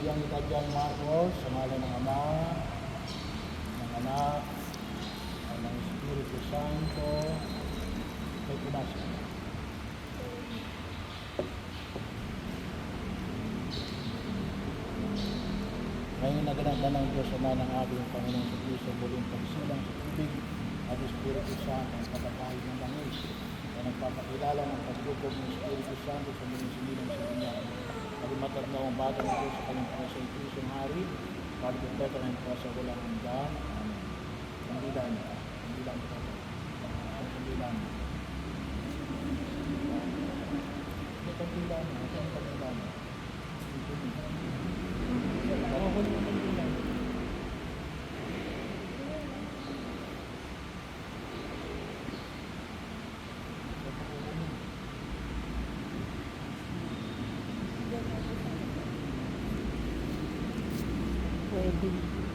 biyang itadyang Marcos. Sa ngalan ng Ama, ng Anak, ng Espiritu Santo, may pumasa. Ngayon na ganang ng Diyos Ama ng ating Panginoon sa Kristo muling pagsilang sa tubig at Espiritu Santo ang kapatahid ng langis. Na nagpapakilala ng pagdugog ng Espiritu Santo sa mga sinilang sa Kanya. Palimatag na ang bata ng Diyos sa kanyang sa Kristo Hari, pagdugog ng po sa walang hanggan. Amen. Kandilan, kandilan po. Kandilan. Kandilan, kandilan. Ako 嗯